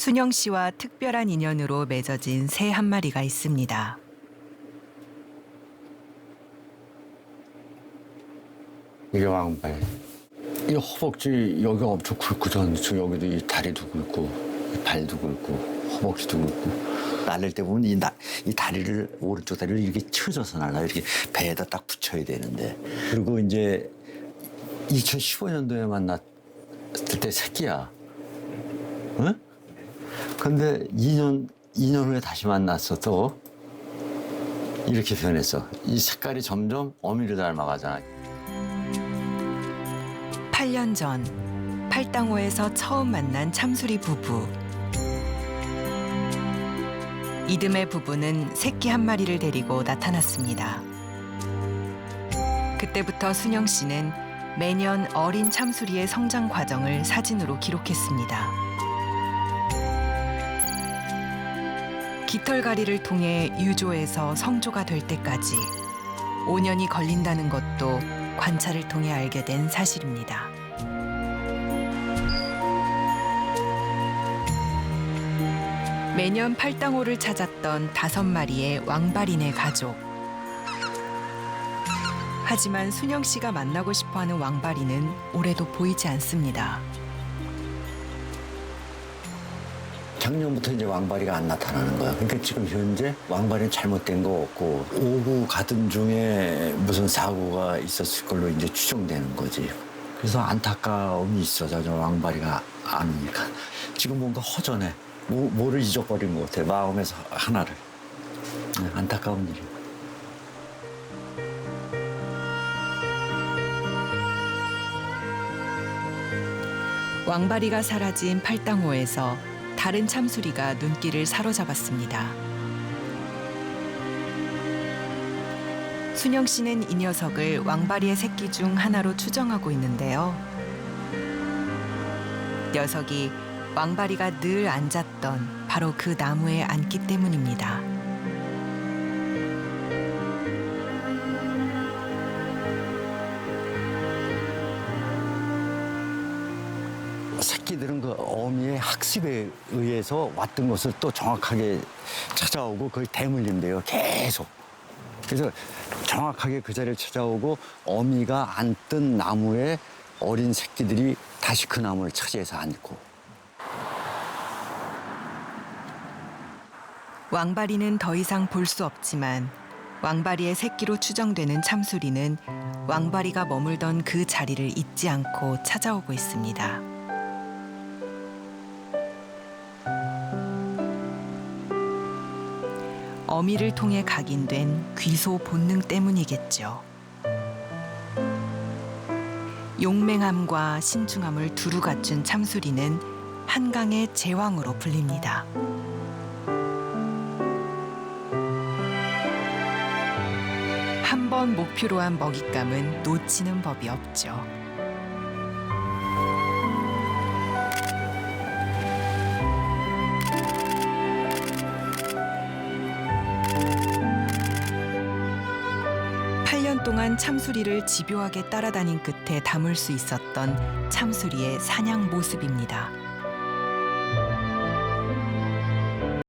순영 씨와 특별한 인연으로 맺어진 새 한 마리가 있습니다. 이게 왕발. 이 허벅지 여기가 엄청 굵거든. 저 여기도 이 다리도 굵고 이 발도 굵고 허벅지도 굵고 날릴 때 보면 이, 나, 이 다리를 오른쪽 다리를 이렇게 쳐져서 날라 이렇게 배에다 딱 붙여야 되는데 그리고 이제 2015년도에 만났을 때 새끼야. 응? 근데 2년 2년 후에 다시 만났어 또 이렇게 변했어. 이 색깔이 점점 어미를 닮아가잖아. 8년 전 팔당호에서 처음 만난 참수리 부부. 이듬해 부부는 새끼 한 마리를 데리고 나타났습니다. 그때부터 순영 씨는 매년 어린 참수리의 성장 과정을 사진으로 기록했습니다. 깃털가리를 통해 유조에서 성조가 될 때까지 5년이 걸린다는 것도 관찰을 통해 알게 된 사실입니다. 매년 팔당호를 찾았던 다섯 마리의 왕발인의 가족. 하지만 순영 씨가 만나고 싶어하는 왕발이는 올해도 보이지 않습니다. 작년부터 이제 왕바리가 안 나타나는 거야. 그러니까 지금 현재 왕바리는 잘못된 거 없고 오후 가던 중에 무슨 사고가 있었을 걸로 이제 추정되는 거지. 그래서 안타까움이 있어. 저 왕바리가 안 오니까. 지금 뭔가 허전해. 뭐, 뭐를 잊어버린 것 같아. 마음에서 하나를. 네, 안타까운 일이야. 왕바리가 사라진 팔당호에서 다른 참수리가 눈길을 사로잡았습니다. 순영 씨는 이 녀석을 왕바리의 새끼 중 하나로 추정하고 있는데요. 녀석이 왕바리가 늘 앉았던 바로 그 나무에 앉기 때문입니다. 새끼들은 그 어미의 학습에 의해서 왔던 것을 또 정확하게 찾아오고 그걸 대물림돼요. 계속. 그래서 정확하게 그 자리를 찾아오고 어미가 앉던 나무에 어린 새끼들이 다시 그 나무를 차지해서 앉고. 왕바리는 더 이상 볼 수 없지만 왕바리의 새끼로 추정되는 참수리는 왕바리가 머물던 그 자리를 잊지 않고 찾아오고 있습니다. 어미를 통해 각인된 귀소 본능 때문이겠죠. 용맹함과 신중함을 두루 갖춘 참수리는 한강의 제왕으로 불립니다. 한 번 목표로 한 먹잇감은 놓치는 법이 없죠. 팔년 동안 참수리를 집요하게 따라다닌 끝에 담을 수 있었던 참수리의 사냥 모습입니다.